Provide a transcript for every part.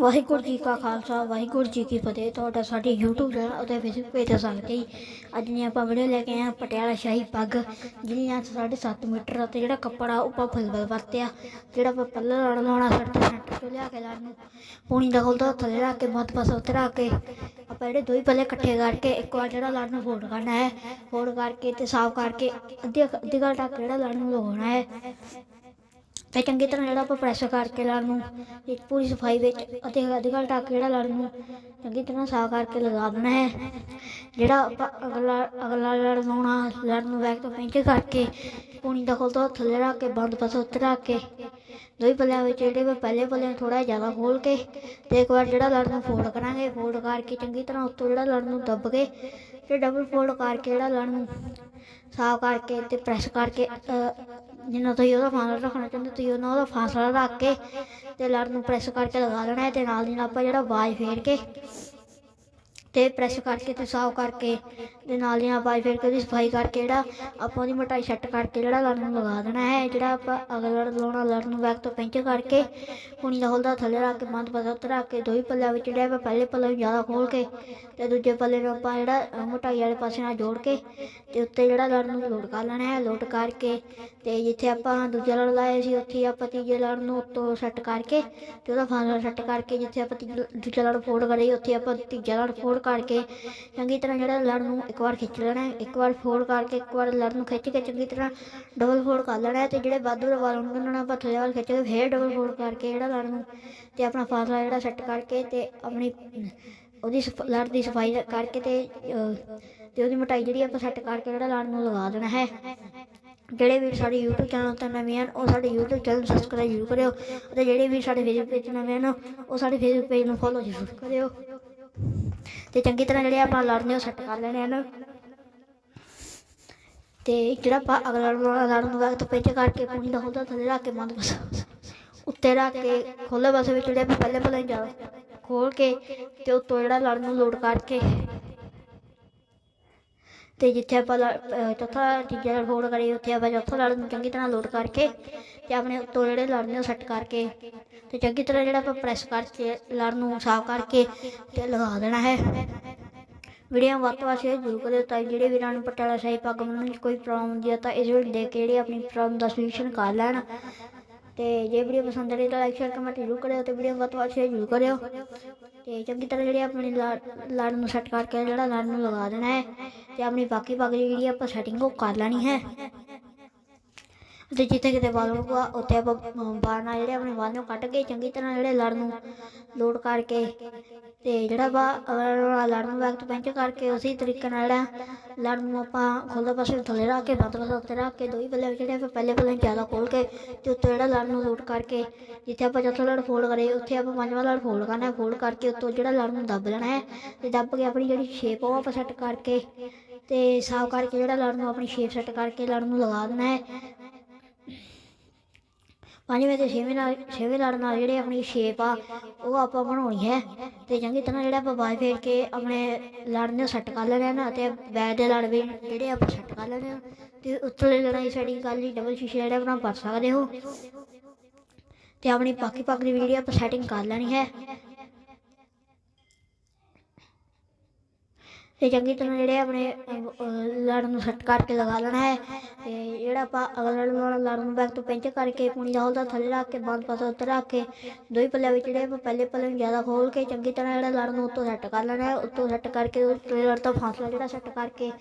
ਵਾਹਿਗੁਰੂ ਜੀ ਕਾ ਖਾਲਸਾ, ਵਾਹਿਗੁਰੂ ਜੀ ਕੀ ਫਤਿਹ। ਤੁਹਾਡਾ ਸਾਡੇ YouTube ਚੈਨਲ ਅਤੇ Facebook ਪੇਜ ਤੇ ਸਵਾਗਤ ਜੀ। ਅੱਜ ਨੇ ਆਪਾਂ ਵੀਡੀਓ ਲੈ ਕੇ ਆਏ ਹਾਂ, ਪਟਿਆਲਾ ਸ਼ਾਹੀ ਪੱਗ, ਜਿਹਦੀ ਆਂ 7.5 ਮੀਟਰ ਅਤੇ ਜਿਹੜਾ ਕੱਪੜਾ ਉਹ ਆਪਾਂ ਫਿਲਬਲ ਵਰਤਿਆ। ਜਿਹੜਾ ਆਪਾਂ ਪਹਿਲਾਂ ਲੜ ਲਾਉਣਾ ਸੱਟ ਸੈਂਟਰ ਤੋਂ ਲਿਆ ਕੇ ਲੜ ਨੂੰ। ਪੂਣੀ ਦਾ ਖੋਲਦਾ ਥੱਲੇ ਰੱਖ ਕੇ, ਮੱਧ ਪਾਸੇ ਉੱਤੇ ਰੱਖ ਕੇ। ਆਪਾਂ ਜਿਹੜੇ ਦੋ ਹੀ ਪੱਲੇ ਇਕੱਠੇ ਕਰਕੇ ਇੱਕ ਵਾਰ ਜਿਹੜਾ ਲੜ ਨੂੰ ਫੋਲਡ ਕਰਨਾ ਹੈ ਫੋਲਡ ਕਰਕੇ ਤੇ ਸਾਫ਼ ਕਰਕੇ ਅੱਧੇ ਅੱਧੇ ਘੰਟਾ ਜਿਹੜਾ ਲੜ ਨੂੰ ਲਗਾਉਣਾ ਹੈ। ਤੇ ਚੰਗੀ ਤਰ੍ਹਾਂ ਜਿਹੜਾ ਆਪਾਂ ਪ੍ਰੈਸ ਕਰਕੇ ਲੜ ਨੂੰ ਇੱਕ ਪੂਰੀ ਸਫ਼ਾਈ ਵਿੱਚ ਅਤੇ ਅੱਧੀ ਘੰਟਾ ਤੱਕ ਜਿਹੜਾ ਲੜ ਨੂੰ, ਚੰਗੀ ਤਰ੍ਹਾਂ ਸਾਫ਼ ਕਰਕੇ ਲਗਾ ਦੇਣਾ ਹੈ। ਜਿਹੜਾ ਆਪਾਂ ਅਗਲਾ ਅਗਲਾ ਲੜ ਲਾਉਣਾ ਲੜ ਨੂੰ ਬੈਕ ਤੋਂ ਪਿੰਚ ਕਰਕੇ, ਪੂਣੀ ਦਾ ਖੋਲ੍ਹ ਤੋਂ ਥੱਲੇ ਰੱਖ ਕੇ, ਬੰਦ ਪਾਸੇ ਉੱਤੇ ਰੱਖ ਕੇ, ਦੋਈ ਪੱਲਿਆਂ ਵਿੱਚ ਜਿਹੜੇ ਵਾ ਪਹਿਲੇ ਪੱਲੇ ਥੋੜਾ ਜ਼ਿਆਦਾ ਖੋਲ ਕੇ, ਤੇ ਇੱਕ ਵਾਰ ਜਿਹੜਾ ਲੜ ਨੂੰ ਫੋਲਡ ਕਰਾਂਗੇ ਫੋਲਡ ਕਰਕੇ ਚੰਗੀ ਤਰ੍ਹਾਂ ਉੱਤੋਂ ਜਿਹੜਾ ਲੜ ਨੂੰ ਦੱਬ ਕੇ ਤੇ ਡਬਲ ਫੋਲਡ ਕਰਕੇ ਜਿਹੜਾ ਲੜ ਨੂੰ ਸਾਫ਼ ਕਰਕੇ ਤੇ ਪ੍ਰੈਸ ਕਰਕੇ ਜਿੰਨਾ ਤੁਸੀਂ ਉਹਦਾ ਫਾਸਲਾ ਰੱਖਣਾ ਚਾਹੁੰਦੇ ਤੁਸੀਂ ਉਹਨਾਂ ਉਹਦਾ ਫਾਸਲਾ ਰੱਖ ਕੇ ਤੇ ਲੜ ਨੂੰ ਪ੍ਰੈਸ ਕਰਕੇ ਲਗਾ ਲੈਣਾ ਹੈ ਤੇ ਨਾਲ ਦੀ ਨਾਲ ਆਪਾਂ ਜਿਹੜਾ ਬਾਜ ਫੇਰ ਕੇ ਤੇ ਪ੍ਰੈਸ ਕਰਕੇ ਤੇ ਸਾਫ਼ ਕਰਕੇ ਤੇ ਨਾਲ ਦੀਆਂ ਨਾਲ ਫਿਰ ਕੇ ਉਹਦੀ ਸਫ਼ਾਈ ਕਰਕੇ ਜਿਹੜਾ ਆਪਾਂ ਉਹਦੀ ਮੋਟਾਈ ਸੈੱਟ ਕਰਕੇ ਜਿਹੜਾ ਲੜ ਨੂੰ ਲਗਾ ਦੇਣਾ ਹੈ ਜਿਹੜਾ ਆਪਾਂ ਅਗਲਾ ਲੜ ਲਾਉਣਾ ਲੜ ਨੂੰ ਬੈਕ ਤੋਂ ਪੈਂਚ ਕਰਕੇ ਪੁਣੀ ਦਾ ਹੋਲਦਾ ਥੱਲੇ ਰੱਖ ਕੇ ਬੰਦ ਪਾਸਾ ਉੱਤੇ ਰੱਖ ਕੇ ਦੋਈ ਪੱਲਿਆਂ ਵਿੱਚ ਜਿਹੜਾ ਆਪਾਂ ਪਹਿਲੇ ਪੱਲੇ ਨੂੰ ਜ਼ਿਆਦਾ ਖੋਲ ਕੇ ਤੇ ਦੂਜੇ ਪੱਲੇ ਨੂੰ ਆਪਾਂ ਜਿਹੜਾ ਅ, ਮੋਟਾਈ ਵਾਲੇ ਪਾਸੇ ਨਾਲ ਜੋੜ ਕੇ ਤੇ ਉੱਤੇ ਜਿਹੜਾ ਲੜ ਨੂੰ ਲੋਡ ਕਰ ਲੈਣਾ ਹੈ ਲੋਡ ਕਰਕੇ ਤੇ ਜਿੱਥੇ ਆਪਾਂ ਦੂਜਾ ਲੜ ਲਾਇਆ ਸੀ ਉੱਥੇ ਆਪਾਂ ਤੀਜੇ ਲੜ ਨੂੰ ਉੱਤੋਂ ਸੈੱਟ ਕਰਕੇ ਤੇ ਉਹਦਾ ਫਾਸਲਾ ਸੈੱਟ ਕਰਕੇ ਜਿੱਥੇ ਆਪਾਂ ਤੀਜਾ ਦੂਜਾ ਲੜ ਫੋਲਡ ਕਰੇ ਉੱਥੇ ਆਪਾਂ ਤੀਜਾ ਲੜ ਫੋਲਡ ਕਰਕੇ ਚੰਗੀ ਤਰ੍ਹਾਂ ਜਿਹੜਾ ਲੜ ਨੂੰ ਇੱਕ ਵਾਰ ਖਿੱਚ ਲੈਣਾ ਹੈ, ਇੱਕ ਵਾਰ ਫੋਲਡ ਕਰਕੇ ਇੱਕ ਵਾਰ ਲੜ ਨੂੰ ਖਿੱਚ ਕੇ ਚੰਗੀ ਤਰ੍ਹਾਂ ਡਬਲ ਫੋਲਡ ਕਰ ਲੈਣਾ ਹੈ ਤੇ ਜਿਹੜੇ ਵਾਧੂ ਵਾਲ ਹੋਣਗੇ ਉਹਨਾਂ ਨੂੰ ਆਪਾਂ ਥੱਲੇ ਵੱਲ ਖਿੱਚ ਕੇ ਫੇਰ ਡਬਲ ਫੋਲਡ ਕਰਕੇ ਜਿਹੜਾ ਲੜ ਨੂੰ ਤੇ ਆਪਣਾ ਫਾਸਲਾ ਜਿਹੜਾ ਸੈੱਟ ਕਰਕੇ ਤੇ ਆਪਣੀ ਉਹਦੀ ਸਫ- ਲੜ ਦੀ ਸਫ਼ਾਈ ਕਰਕੇ ਤੇ ਤੇ ਉਹਦੀ ਮੋਟਾਈ ਜਿਹੜੀ ਆਪਾਂ ਸੈੱਟ ਕਰਕੇ ਜਿਹੜਾ ਲੜ ਨੂੰ ਲਗਾ ਦੇਣਾ ਹੈ। ਜਿਹੜੇ ਵੀ ਸਾਡੇ YouTube ਚੈਨਲ ਤੇ ਨਵੇਂ ਹਨ, ਉਹ ਸਾਡੇ YouTube ਚੈਨਲ ਸਬਸਕ੍ਰਾਈਬ ਜ਼ਰੂਰ ਕਰਿਓ ਅਤੇ ਜਿਹੜੇ ਵੀ ਸਾਡੇ Facebook ਪੇਜ ਨਵੇਂ ਹਨ, ਉਹ ਸਾਡੇ Facebook ਪੇਜ ਨੂੰ ਫੋਲੋ ਜ਼ਰੂਰ ਕਰਿਓ। ਤੇ ਚੰਗੀ ਤਰ੍ਹਾਂ ਜਿਹੜੇ ਆਪਾਂ ਲੜਨੇ ਉਹ ਸੈੱਟ ਕਰ ਲੈਣੇ ਹਨ। ਤੇ ਜਿਹੜਾ ਆਪਾਂ ਅਗਲਾ ਲੜਨ ਲੜ ਨੂੰ ਵਕਤ ਪਿੱਛ ਕਰਕੇ ਪੂਰੀ ਦਾ ਹੋਦਾ ਥੱਲੇ ਰੱਖ ਕੇ ਬੰਦ ਬਸ। ਉੱਤੇ ਰੱਖ ਕੇ ਖੋਲੇ ਪਾਸੇ ਵਿੱਚ ਜਿਹੜੇ ਆਪਾਂ ਪਹਿਲੇ ਪਹਿਲੇ ਜ਼ਿਆਦਾ ਖੋਲ ਕੇ ਤੇ ਉੱਤੋਂ ਜਿਹੜਾ ਲੜਨ ਨੂੰ ਲੋਡ ਕਰਕੇ ਤੇ ਜਿੱਥੇ ਆਪਾਂ ਲ- ਚੌਥਾ ਤੀਜਾ ਲੜ ਫੋਲਡ ਕਰੀ ਉੱਥੇ ਆਪਾਂ ਚੌਥਾ ਲੜ ਨੂੰ ਚੰਗੀ ਤਰ੍ਹਾਂ ਲੋਡ ਕਰਕੇ ਤੇ ਆਪਣੇ ਉੱਤੋਂ ਜਿਹੜੇ ਲੜ ਨੇ ਉਹ ਸੈੱਟ ਕਰਕੇ ਤੇ ਚੰਗੀ ਤਰ੍ਹਾਂ ਜਿਹੜਾ ਆਪਾਂ ਪ੍ਰੈਸ ਕਰਕੇ ਲੜ ਨੂੰ ਸਾਫ਼ ਕਰਕੇ ਤੇ ਲਗਾ ਦੇਣਾ ਹੈ। ਵੀਡੀਓ ਵੱਧ ਤੋਂ ਵੱਧ ਸ਼ੇਅਰ ਜ਼ਰੂਰ ਕਰਿਓ ਤਾਂ ਜਿਹੜੇ ਵੀਰਾਂ ਨੂੰ ਪਟਿਆਲਾ ਸਾਹਿਬ ਪੱਗ ਬੰਨ੍ਹਣ ਵਿੱਚ ਕੋਈ ਪ੍ਰੋਬਲਮ ਹੁੰਦੀ ਹੈ ਤਾਂ ਇਸ ਵੀਡੀਓ ਦੇਖ ਕੇ ਜਿਹੜੀ ਆਪਣੀ ਪ੍ਰੋਬਲਮ ਦਾ ਸੋਲੂਸ਼ਨ ਕਰ ਲੈਣ। ਤੇ ਜੇ ਵੀਡੀਓ ਪਸੰਦ ਆਈ ਤਾਂ ਲਾਈਕ ਸ਼ੇਅਰ ਕਮੈਂਟ ਜ਼ਰੂਰ ਕਰਿਓ ਤੇ ਵੀਡੀਓ ਵੱਧ ਤੋਂ ਵੱਧ ਸ਼ੇਅਰ ਜ਼ਰੂਰ ਕਰਿਓ ਤੇ ਚੰਗੀ ਤਰ੍ਹਾਂ ਜਿਹੜੀ ਆਪਣੀ ਲੜ- ਲੜ ਨੂੰ ਸੈੱਟ ਕਰਕੇ ਜਿਹੜਾ ਲੜ ਨੂੰ ਲਗਾ ਦੇਣਾ ਹੈ ਤੇ ਆਪਣੀ ਬਾਕੀ ਬਾਕੀ ਜਿਹੜੀ ਆਪਾਂ ਸੈਟਿੰਗ ਉਹ ਕਰ ਲੈਣੀ ਹੈ ਤੇ ਜਿੱਥੇ ਕਿਤੇ ਵਾਲ ਹੋਊਗਾ ਉੱਥੇ ਆਪਾਂ ਬਾਹਰ ਨਾਲ ਜਿਹੜੇ ਆਪਣੇ ਵਾਲ ਨੂੰ ਕੱਟ ਕੇ ਚੰਗੀ ਤਰ੍ਹਾਂ ਜਿਹੜੇ ਲੜ ਨੂੰ ਲੋਡ ਕਰਕੇ ਤੇ ਜਿਹੜਾ ਵਾ ਅਗਲਾ ਲੜ ਨੂੰ ਬੈਕ ਤੋਂ ਪੈਂਚ ਕਰਕੇ ਉਸੇ ਤਰੀਕੇ ਨਾਲ ਜਿਹੜਾ ਲੜ ਨੂੰ ਆਪਾਂ ਖੁੱਲ੍ਹੇ ਪਾਸੇ ਥੱਲੇ ਰੱਖ ਕੇ ਬੰਦ ਪਾਸੇ ਉੱਤੇ ਰੱਖ ਕੇ, ਦੋਈ ਪੱਲੇ ਵਿੱਚ ਜਿਹੜੇ ਆਪਾਂ ਪਹਿਲੇ ਪੱਲੇ ਨੂੰ ਜ਼ਿਆਦਾ ਖੋਲ ਕੇ ਤੇ ਉੱਤੇ ਜਿਹੜਾ ਲੜ ਨੂੰ ਲੋਡ ਕਰਕੇ ਜਿੱਥੇ ਆਪਾਂ ਚੌਥਾ ਲੜ ਫੋਲਡ ਕਰੇ, ਉੱਥੇ ਆਪਾਂ ਪੰਜਵਾਂ ਲੜ ਫੋਲਡ ਕਰਨਾ ਹੈ ਫੋਲਡ ਕਰਕੇ ਉੱਤੋਂ ਜਿਹੜਾ ਲੜ ਨੂੰ ਦੱਬ ਲੈਣਾ ਹੈ ਤੇ ਦੱਬ ਕੇ ਆਪਣੀ ਜਿਹੜੀ ਸ਼ੇਪ ਉਹ ਆਪਾਂ ਸੈੱਟ ਕਰਕੇ ਤੇ ਸਾਫ਼ ਕਰਕੇ ਜਿਹੜਾ ਲੜ ਨੂੰ ਆਪਣੀ ਸ਼ੇਪ ਸੈੱਟ ਕਰਕੇ ਲੜ ਨੂੰ ਲਗਾ ਦੇਣਾ ਹੈ ਪੰਜਵੇਂ ਤੇ ਛੇਵੇਂ ਨਾਲ, ਛੇਵੇਂ ਲੜ ਨਾਲ ਜਿਹੜੇ ਆਪਣੀ ਸ਼ੇਪ ਆ, ਉਹ ਆਪਾਂ ਬਣਾਉਣੀ ਹੈ। ਤੇ ਚੰਗੀ ਤਰ੍ਹਾਂ ਜਿਹੜਾ ਆਪਾਂ ਬਾਜ ਫੇਰ ਕੇ ਆਪਣੇ ਲੜ ਨੂੰ ਸੈੱਟ ਕਰ ਲੈਣੇ ਨਾ, ਤੇ ਬੈਕ ਦੇ ਲੜ ਵੀ ਜਿਹੜੇ ਆਪਾਂ ਸੈੱਟ ਕਰ ਲੈਣੇ ਆ ਤੇ ਉੱਤਲੇ ਲੜਾਈ ਸੈਟਿੰਗ ਕਰ ਲਈ ਡਬਲ ਸ਼ੀਸ਼ੇ ਜਿਹੜੇ ਆਪਣਾ ਵਰਤ ਸਕਦੇ ਹੋ। ਤੇ ਆਪਣੀ ਪਾਕੀ ਪਾਕ ਦੀ ਵੀਡੀਓ ਆਪਾਂ ਸੈਟਿੰਗ ਕਰ ਲੈਣੀ ਹੈ। ਤੇ ਚੰਗੀ ਤਰ੍ਹਾਂ ਜਿਹੜੇ ਆਪਣੇ ਲੜ ਨੂੰ ਸੱਟ ਕਰਕੇ ਲਗਾ ਲੈਣਾ ਹੈ। ਤੇ ਜਿਹੜਾ ਆਪਾਂ ਅਗਲਾ ਲੜ ਲੜ ਨੂੰ ਬੈਕ ਤੋਂ ਪਿੰਚ ਕਰਕੇ ਪੂਣੀ ਦਾ ਹੋਲਦਾ ਥੱਲੇ ਰੱਖ ਕੇ, ਬੰਦ ਪਾਸਾ ਉੱਤੇ ਰੱਖ ਕੇ, ਦੋਈ ਪੱਲਿਆਂ ਵਿੱਚ ਜਿਹੜੇ ਆਪਾਂ ਪਹਿਲੇ ਪੱਲੇ ਨੂੰ ਜ਼ਿਆਦਾ ਖੋਲ ਕੇ ਚੰਗੀ ਤਰ੍ਹਾਂ ਜਿਹੜਾ ਲੜ ਨੂੰ ਉੱਤੋਂ ਸੈੱਟ ਕਰ ਲੈਣਾ ਹੈ। ਉੱਤੋਂ ਸੱਟ ਕਰਕੇ ਉੱਤੇ ਲੜ ਤੋਂ ਫਾਸਲਾ ਜਿਹੜਾ ਸੱਟ ਕਰਕੇ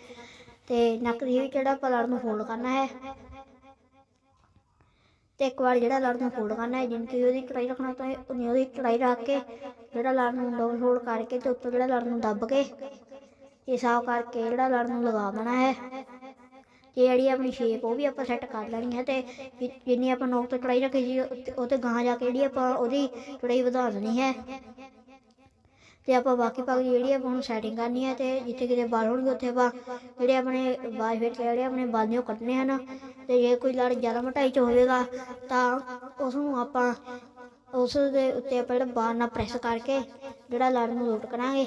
ਤੇ ਨੱਕ ਦੀ ਵਿੱਚ ਜਿਹੜਾ ਆਪਾਂ ਲੜ ਨੂੰ ਫੋਲਡ ਕਰਨਾ ਹੈ। ਤੇ ਇੱਕ ਵਾਰ ਜਿਹੜਾ ਲੜ ਨੂੰ ਫੋਲਡ ਕਰਨਾ ਹੈ, ਜਿੰਨੀ ਤੁਸੀਂ ਉਹਦੀ ਕੜਾਈ ਰੱਖਣਾ ਤਾਂ ਉਨੀ ਉਹਦੀ ਕੜਾਈ ਰੱਖ ਕੇ ਜਿਹੜਾ ਲੜ ਨੂੰ ਡਬਲ ਫੋਲਡ ਕਰਕੇ ਤੇ ਉੱਤੋਂ ਜਿਹੜਾ ਲੜ ਨੂੰ ਦੱਬ ਕੇ ਇਹ ਸਾਫ਼ ਕਰਕੇ ਜਿਹੜਾ ਲੜ ਨੂੰ ਲਗਾ ਦੇਣਾ ਹੈ। ਤੇ ਜਿਹੜੀ ਆਪਣੀ ਸ਼ੇਪ ਉਹ ਵੀ ਆਪਾਂ ਸੈੱਟ ਕਰ ਲੈਣੀ ਹੈ ਤੇ ਜਿੰਨੀ ਆਪਾਂ ਨੋਕ ਤੇ ਕੜਾਈ ਰੱਖੀ ਸੀ, ਉਹ- ਉਹ ਤੇ ਗਾਂ ਜਾ ਕੇ ਜਿਹੜੀ ਆਪਾਂ ਉਹਦੀ ਕੜਾਈ ਵਧਾ ਦੇਣੀ ਹੈ। ਤੇ ਆਪਾਂ ਬਾਕੀ ਭਾਗ ਜਿਹੜੀ ਆਪਾਂ ਹੁਣ ਸੈਟਿੰਗ ਕਰਨੀ ਹੈ ਤੇ ਜਿੱਥੇ ਕਿਤੇ ਵਾਲ ਹੋਣਗੇ, ਉੱਥੇ ਆਪਾਂ ਜਿਹੜੇ ਆਪਣੇ ਬਾਜ ਫਿਰ ਜਿਹੜੇ ਆਪਣੇ ਵਾਲ ਨੇ ਉਹ ਕੱਟਣੇ ਹਨ। ਤੇ ਜੇ ਕੋਈ ਲੜ ਜ਼ਿਆਦਾ ਮੋਟਾਈ ਚ ਹੋਵੇਗਾ, ਤਾਂ ਉਸ ਨੂੰ ਆਪਾਂ ਉਸ ਦੇ ਉੱਤੇ ਆਪਾਂ ਜਿਹੜਾ ਬਾਲ ਨਾਲ ਪ੍ਰੈਸ ਕਰਕੇ ਜਿਹੜਾ ਲੜ ਨੂੰ ਲੋਟ ਕਰਾਂਗੇ।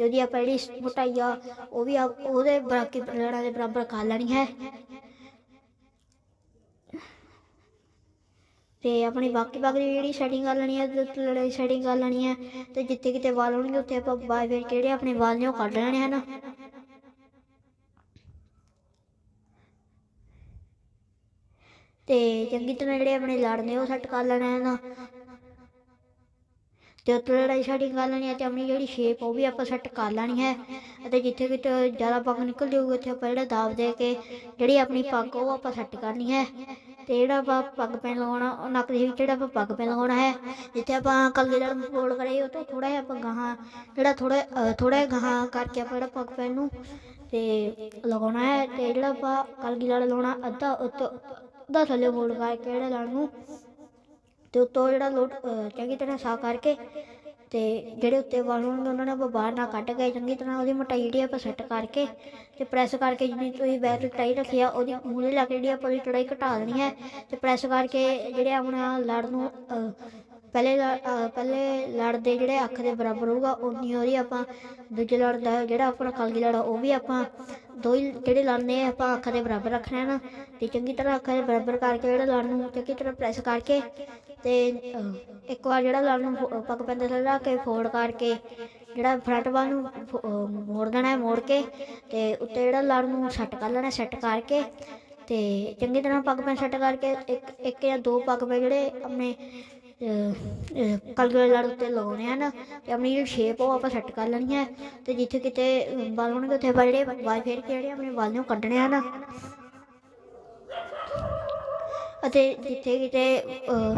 ਤੇ ਉਹਦੀ ਆਪਾਂ ਜਿਹੜੀ ਮੋਟਾਈ ਆ, ਉਹ ਵੀ ਆਪ- ਉਹਦੇ ਬਾਕੀ ਲੜਾਂ ਦੇ ਬਰਾਬਰ ਕਰ ਲੈਣੀ ਹੈ। ਤੇ ਆਪਣੀ ਬਾਕੀ ਪੱਗ ਜਿਹੜੀ ਸੈਟਿੰਗ ਕਰ ਲੈਣੀ ਹੈ, ਤੇ ਉੱਤੇ ਲੜਾਈ ਸੈਟਿੰਗ ਕਰ ਲੈਣੀ ਹੈ, ਤੇ ਜਿੱਥੇ ਕਿਤੇ ਵਾਲ ਹੋਣਗੇ, ਉੱਥੇ ਆਪਾਂ ਬਾਏ ਫੇਰ ਕੇ ਜਿਹੜੇ ਆਪਣੇ ਵਾਲ ਨੇ ਉਹ ਕੱਢ ਲੈਣੇ ਹਨ। ਤੇ ਚੰਗੀ ਤਰ੍ਹਾਂ ਜਿਹੜੇ ਆਪਣੇ ਲੜ ਨੇ ਉਹ ਸੈੱਟ ਕਰ ਲੈਣੇ ਹਨ। ਤੇ ਉੱਤੇ ਲੜਾਈ ਸਾਡੀ ਕਰ ਲੈਣੀ ਹੈ ਤੇ ਆਪਣੀ ਜਿਹੜੀ ਸ਼ੇਪ ਉਹ ਵੀ ਆਪਾਂ ਸੈੱਟ ਕਰ ਲੈਣੀ ਹੈ। ਅਤੇ ਜਿੱਥੇ ਕਿਤੇ ਜ਼ਿਆਦਾ ਪੱਗ ਨਿਕਲ ਜਾਊਗੀ ਉੱਥੇ ਆਪਾਂ ਜਿਹੜਾ ਦਾਬ ਦੇ ਕੇ ਜਿਹੜੀ ਆਪਣੀ ਪੱਗ ਉਹ ਆਪਾਂ ਸੈੱਟ ਕਰਨੀ ਹੈ। ਤੇ ਜਿਹੜਾ ਆਪਾਂ ਪੱਗ ਪੈਣ ਲਗਾਉਣਾ ਉਹ ਨੱਕ ਦੇ ਵਿੱਚ ਜਿਹੜਾ ਆਪਾਂ ਪੱਗ ਪੈਣ ਲਗਾਉਣਾ ਹੈ, ਜਿੱਥੇ ਆਪਾਂ ਕਲਗੀਦਾਰ ਫੋਲਡ ਕਰਾਈ, ਉਹ ਤੋਂ ਥੋੜਾ ਜਿਹਾ ਆਪਾਂ ਗਾਹਾਂ ਜਿਹੜਾ ਥੋੜਾ ਥੋੜਾ ਜਿਹਾ ਗਾਹਾਂ ਕਰਕੇ ਆਪਾਂ ਜਿਹੜਾ ਪੱਗ ਪੈਣ ਨੂੰ ਤੇ ਲਗਾਉਣਾ ਹੈ। ਤੇ ਜਿਹੜਾ ਆਪਾਂ ਕਲਗੀ ਕਲਗੀਦਾਰ ਲਾਉਣਾ, ਅੱਧਾ ਉੱਤੋਂ, ਅੱਧਾ ਥੱਲੇ ਫੋਲਡ ਕਰਕੇ ਜਿਹੜਾ ਲੜ ਨੂੰ ਤੇ ਉੱਤੋਂ ਜਿਹੜਾ ਲੋਟ ਚੰਗੀ ਤਰ੍ਹਾਂ ਸਾਫ਼ ਕਰਕੇ ਤੇ ਜਿਹੜੇ ਉੱਤੇ ਵਾਲ ਹੋਣਗੇ ਉਹਨਾਂ ਨੂੰ ਆਪਾਂ ਬਾਹਰ ਨਾ ਕੱਢ ਕੇ ਚੰਗੀ ਤਰ੍ਹਾਂ ਉਹਦੀ ਮੋਟਾਈ ਜਿਹੜੀ ਆਪਾਂ ਸੈੱਟ ਕਰਕੇ ਤੇ ਪ੍ਰੈਸ ਕਰਕੇ ਜਿੰਨੀ ਤੁਸੀਂ ਬੈਕ ਟਾਈ ਰੱਖੀ ਆ, ਉਹਦੀ ਮੂਹਰੇ ਲਾ ਕੇ ਜਿਹੜੀ ਆਪਾਂ ਉਹਦੀ ਚੜਾਈ ਘਟਾ ਦੇਣੀ ਹੈ ਤੇ ਪ੍ਰੈਸ ਕਰਕੇ ਜਿਹੜੇ ਆਪਣਾ ਲੜ ਨੂੰ ਪਹਿਲੇ ਲੜ- ਪਹਿਲੇ ਲੜ ਦੇ ਜਿਹੜੇ ਅੱਖ ਦੇ ਬਰਾਬਰ ਹੋਊਗਾ ਉਨੀ ਉਹਦੀ ਆਪਾਂ ਦੂਜੇ ਲੜ ਦਾ ਜਿਹੜਾ ਆਪਣਾ ਕਲਗੀ ਲੜ ਉਹ ਵੀ ਆਪਾਂ ਦੋ ਹੀ ਜਿਹੜੇ ਲੜ ਨੇ ਆਪਾਂ ਅੱਖ ਦੇ ਬਰਾਬਰ ਰੱਖਣਾ ਨਾ, ਤੇ ਚੰਗੀ ਤਰ੍ਹਾਂ ਅੱਖ ਦੇ ਬਰਾਬਰ ਕਰਕੇ ਜਿਹੜਾ ਲੜ ਨੂੰ ਚੰਗੀ ਤਰ੍ਹਾਂ ਪ੍ਰੈਸ ਕਰਕੇ ਤੇ ਇੱਕ ਵਾਰ ਜਿਹੜਾ ਲੜ ਨੂੰ ਪੱਗ ਪੈਂਦੇ ਥੱਲੇ ਰੱਖ ਕੇ ਫੋਲਡ ਕਰਕੇ ਜਿਹੜਾ ਫਰੰਟ ਵੱਲ ਨੂੰ ਮੋੜ ਦੇਣਾ ਹੈ, ਮੋੜ ਕੇ ਤੇ ਉੱਤੇ ਜਿਹੜਾ ਲੜ ਨੂੰ ਸੈੱਟ ਕਰ ਲੈਣਾ, ਸੈੱਟ ਕਰਕੇ ਤੇ ਚੰਗੀ ਤਰ੍ਹਾਂ ਪੱਗ ਪੈਨ ਸੈੱਟ ਕਰਕੇ ਇੱਕ ਇੱਕ ਜਾਂ ਦੋ ਪੱਗ ਪੈ ਜਿਹੜੇ ਆਪਣੇ ਕਲਗਰ ਲੜ ਉੱਤੇ ਲਗਾਉਣੇ ਹਨ ਤੇ ਆਪਣੀ ਜਿਹੜੀ ਸ਼ੇਪ ਉਹ ਆਪਾਂ ਸੈੱਟ ਕਰ ਲੈਣੀ ਹੈ ਤੇ ਜਿੱਥੇ ਕਿਤੇ ਅਹ, ਵਾਲ ਹੋਣਗੇ ਉੱਥੇ ਆਪਾਂ ਜਿਹੜੇ ਵਾਲ ਫੇਰ ਕੇ ਜਿਹੜੇ ਆਪਣੇ ਵਾਲ ਨੂੰ ਕੱਢਣੇ ਹਨ। ਅਤੇ ਜਿੱਥੇ ਕਿਤੇ ਅਹ,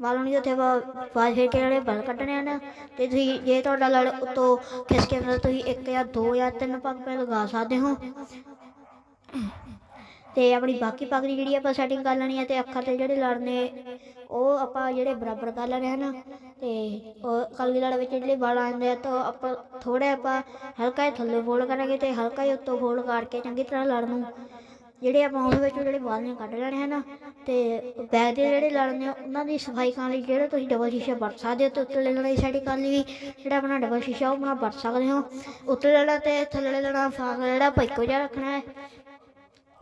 ਵਾਲ ਹੋਣਗੇ ਉੱਥੇ ਆਪਾਂ ਵਾਲ ਫੇਰ ਕੇ ਜਿਹੜੇ ਵਾਲ ਕੱਢਣੇ ਹਨ। ਤੇ ਤੁਸੀਂ ਜੇ ਤੁਹਾਡਾ ਲੜ ਉੱਤੋਂ ਖਿਸ ਕੇ ਅੰਦਰ ਤੁਸੀਂ ਇੱਕ ਜਾਂ ਦੋ ਜਾਂ ਤਿੰਨ ਪੱਗ ਪੈ ਲਗਾ ਸਕਦੇ ਹੋ। ਤੇ ਆਪਣੀ ਬਾਕੀ ਪੱਗ ਦੀ ਜਿਹੜੀ ਆਪਾਂ ਸੈਟਿੰਗ ਕਰ ਲੈਣੀ ਹੈ ਤੇ ਅੱਖਾਂ ਤੇ ਜਿਹੜੇ ਲੜ ਉਹ ਆਪਾਂ ਜਿਹੜੇ ਬਰਾਬਰ ਕਰ ਲੈਣੇ ਹਨ। ਤੇ ਉਹ ਕਲਗੀ ਲੜ ਵਿੱਚ ਜਿਹੜੇ ਵਾਲ ਆਉਂਦੇ ਆ, ਤਾਂ ਆਪਾਂ ਥੋੜਾ ਆਪਾਂ ਹਲਕਾ ਹੀ ਥੱਲੇ ਫੋਲਡ ਕਰਾਂਗੇ ਤੇ ਹਲਕਾ ਹੀ ਉੱਤੋਂ ਫੋਲਡ ਕਰਕੇ ਚੰਗੀ ਤਰ੍ਹਾਂ ਲੜ ਨੂੰ। ਜਿਹੜੇ ਆਪਾਂ ਉਹਦੇ ਵਿੱਚੋਂ ਜਿਹੜੇ ਵਾਲ ਨੇ ਕੱਢ ਲੈਣੇ ਹਨ, ਤੇ ਬੈਗ ਦੇ ਜਿਹੜੇ ਲੜਨੇ ਉਹਨਾਂ ਦੀ ਸਫ਼ਾਈ ਕਰਨ ਲਈ ਜਿਹੜਾ ਤੁਸੀਂ ਡਬਲ ਸ਼ੀਸ਼ਾ ਵਰਤ ਸਕਦੇ ਹੋ ਤੇ ਉੱਤਲੇ ਲੜਾਈ ਸੈਟਿੰਗ ਕਰਨ ਲਈ ਵੀ ਜਿਹੜਾ ਆਪਣਾ ਡਬਲ ਸ਼ੀਸ਼ਾ, ਉਹ ਆਪਣਾ ਵਰਤ ਸਕਦੇ ਹੋ। ਉੱਤਲੇ ਲੜਾ ਤੇ ਥੱਲੇ ਲੜਾ ਫਾਸ ਜਿਹੜਾ ਆਪਾਂ ਇੱਕੋ ਜਿਹਾ ਰੱਖਣਾ ਹੈ।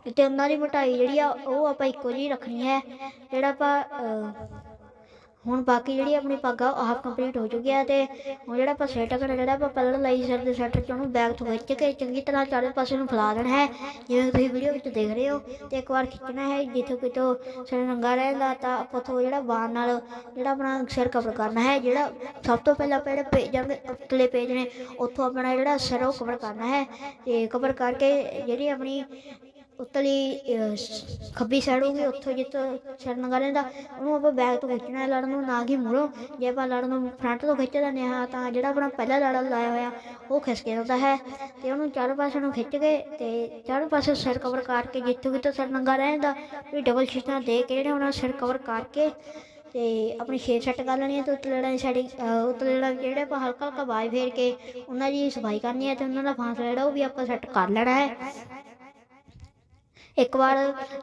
ਤੇ ਉਹਨਾਂ ਦੀ ਮੋਟਾਈ ਜਿਹੜੀ ਆ, ਉਹ ਆਪਾਂ ਇੱਕੋ ਜਿਹੀ ਰੱਖਣੀ ਹੈ। ਜਿਹੜਾ ਆਪਾਂ ਹੁਣ ਬਾਕੀ ਜਿਹੜੀ ਆਪਣੀ ਪੱਗ ਆ, ਉਹ ਹਾਫ ਕੰਪਲੀਟ ਹੋ ਚੁੱਕੀ ਹੈ ਤੇ ਹੁਣ ਜਿਹੜਾ ਆਪਾਂ ਸੈਟ ਕਰਨਾ ਜਿਹੜਾ ਆਪਾਂ ਪਹਿਲਾਂ ਲਾਈ ਸਿਰ ਦੇ ਸੈਟ ਚ ਉਹਨੂੰ ਬੈਕ ਤੋਂ ਖਿੱਚ ਕੇ ਚੰਗੀ ਤਰ੍ਹਾਂ ਚਾਰੇ ਪਾਸੇ ਨੂੰ ਫੈਲਾ ਦੇਣਾ ਹੈ। ਜਿਵੇਂ ਤੁਸੀਂ ਵੀਡੀਓ ਵਿੱਚ ਦੇਖ ਰਹੇ ਹੋ ਤੇ ਇੱਕ ਵਾਰ ਖਿੱਚਣਾ ਹੈ, ਜਿੱਥੋਂ ਕਿਤੋਂ ਸਿਰ ਨੰਗਾ ਰਹਿੰਦਾ ਤਾਂ ਆਪਾਂ ਤੋਂ ਜਿਹੜਾ ਬਾਣ ਨਾਲ ਜਿਹੜਾ ਆਪਣਾ ਸਿਰ ਕਵਰ ਕਰਨਾ ਹੈ, ਜਿਹੜਾ ਸਭ ਤੋਂ ਪਹਿਲਾਂ ਆਪਾਂ ਜਿਹੜੇ ਪੇਜਾਂ ਦੇ ਉੱਤਲੇ ਪੇਜ ਨੇ, ਉੱਥੋਂ ਆਪਣਾ ਜਿਹੜਾ ਸਿਰ ਉਹ ਕਵਰ ਕਰਨਾ ਹੈ ਤੇ ਕਵਰ ਕਰਕੇ ਜਿਹੜੀ ਆਪਣੀ ਉਤਲੀ ਖੱਬੀ ਸਾਈਡ ਹੋਊਗੀ ਉੱਥੋਂ ਜਿੱਥੋਂ ਸਿਰ ਨੰਗਾ ਰਹਿੰਦਾ ਉਹਨੂੰ ਆਪਾਂ ਬੈਕ ਤੋਂ ਖਿੱਚਣਾ ਹੈ ਲੜ ਨੂੰ ਨਾ ਕਿ ਮੂਹਰੋਂ। ਜੇ ਆਪਾਂ ਲੜ ਨੂੰ ਫਰੰਟ ਤੋਂ ਖਿੱਚ ਦਿੰਦੇ ਹਾਂ, ਤਾਂ ਜਿਹੜਾ ਆਪਣਾ ਪਹਿਲਾ ਲੜ ਲਾਇਆ ਹੋਇਆ, ਉਹ ਖਿਸਕ ਜਾਂਦਾ ਹੈ। ਤੇ ਉਹਨੂੰ ਚਾਰੋਂ ਪਾਸੇ ਨੂੰ ਖਿੱਚ ਕੇ ਤੇ ਚਾਰੋਂ ਪਾਸੇ ਸਿਰ ਕਵਰ ਕਰਕੇ ਜਿੱਥੋਂ ਕਿਤੋਂ ਸਿਰ ਨੰਗਾ ਰਹਿੰਦਾ ਵੀ ਡਬਲ ਸ਼ੀਟਾਂ ਦੇ ਕੇ ਜਿਹੜੇ ਉਹਨਾਂ ਸਿਰ ਕਵਰ ਕਰਕੇ ਤੇ ਆਪਣੀ ਸ਼ੇਪ ਸੈੱਟ ਕਰ ਲੈਣੀ ਹੈ ਤੇ ਉੱਤੇ ਲੜਾਂ ਦੀ ਸਾਈਡਿੰਗ ਉੱਤੇ ਲੜਾਂ ਜਿਹੜੇ ਆਪਾਂ ਹਲਕਾ ਹਲਕਾ ਬਾਜ ਫੇਰ ਕੇ, ਉਹਨਾਂ ਦੀ ਸਫ਼ਾਈ ਕਰਨੀ ਹੈ ਤੇ ਉਹਨਾਂ ਦਾ ਫਾਸਲਾ ਜਿਹੜਾ ਉਹ ਵੀ ਆਪਾਂ ਸੈੱਟ ਕਰ ਲੈਣਾ ਹੈ। ਇੱਕ ਵਾਰ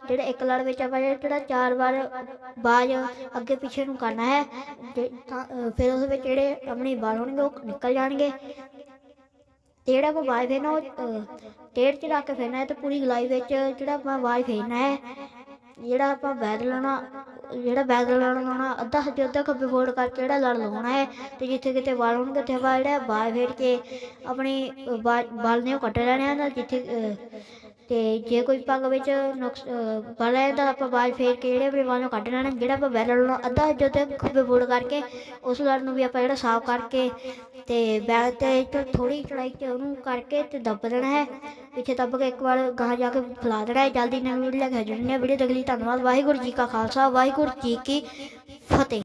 ਜਿਹੜਾ ਇੱਕ ਲੜ ਵਿੱਚ ਆਪਾਂ ਜਿਹੜਾ ਚਾਰ ਵਾਰ ਬਾਜ ਅੱਗੇ ਪਿੱਛੇ ਨੂੰ ਕਰਨਾ ਹੈ ਜੇ ਤਾਂ, ਫਿਰ ਉਸ ਵਿੱਚ ਜਿਹੜੇ ਆਪਣੇ ਵਾਲ ਹੋਣਗੇ ਉਹ ਨਿਕਲ ਜਾਣਗੇ। ਤੇ ਜਿਹੜਾ ਆਪਾਂ ਬਾਜ ਫੇਰਨਾ ਉਹ ਟੇੜ ਟੇਢ ਚ ਰੱਖ ਕੇ ਫੇਰਨਾ ਹੈ ਤੇ ਪੂਰੀ ਗਲਾਈ ਵਿੱਚ ਜਿਹੜਾ ਆਪਾਂ ਬਾਜ ਫੇਰਨਾ ਹੈ ਜਿਹੜਾ ਆਪਾਂ ਬੈਦ ਲਾਉਣਾ ਜਿਹੜਾ ਬੈਦ ਲਾਉਣਾ ਅੱਧਾ ਸੱਜੇ ਅੱਧਾ ਖੱਬੇ ਫੋਲਡ ਕਰਕੇ ਜਿਹੜਾ ਲੜ ਲਗਾਉਣਾ ਹੈ ਤੇ ਜਿੱਥੇ ਕਿਤੇ ਵਾਲ ਹੋਣਗੇ ਉੱਥੇ ਆਪਾਂ ਜਿਹੜਾ ਬਾਜ ਫੇਰ ਕੇ ਆਪਣੀ ਬਾ- ਵਾਲ ਨੇ ਉਹ ਕੱਟ ਲੈਣੇ ਹਨ ਜਿੱਥੇ ਤੇ ਜੇ ਕੋਈ ਪੱਗ ਵਿੱਚ ਨੁਕਸ ਵਾਲ ਤਾਂ ਆਪਾਂ ਬਾਜ ਫੇਰ ਕੇ ਜਿਹੜੇ ਆਪਣੇ ਵਾਲ ਨੂੰ ਕੱਢ ਲੈਣਾ, ਜਿਹੜਾ ਆਪਾਂ ਬੈਲ ਲਾਉਣਾ ਅੱਧਾ ਸੱਜੇ ਅੱਧਾ ਖੱਬੇ ਫੋਲਡ ਕਰਕੇ ਉਸ ਲੜ ਨੂੰ ਵੀ ਆਪਾਂ ਜਿਹੜਾ ਸਾਫ਼ ਕਰਕੇ ਤੇ ਬੈਗ ਤੇ ਥੋੜੀ ਚੜਾਈ ਤੇ ਉਹਨੂੰ ਕਰਕੇ ਤੇ ਦੱਬ ਦੇਣਾ ਹੈ। ਪਿੱਛੇ ਦੱਬ ਕੇ ਇੱਕ ਵਾਰ ਗਾਹ ਜਾ ਕੇ ਫੈਲਾ ਦੇਣਾ ਹੈ। ਜਲਦੀ ਨਵੀਂ ਵੀਡੀਓ ਲੈ ਕੇ ਹਾਜ਼ਰ ਹੁੰਦੇ ਵੀਡੀਓ ਦੇਖ ਲਈ ਧੰਨਵਾਦ। ਵਾਹਿਗੁਰੂ ਜੀ ਕਾ ਖਾਲਸਾ, ਵਾਹਿਗੁਰੂ ਜੀ ਕੀ ਫਤਿਹ।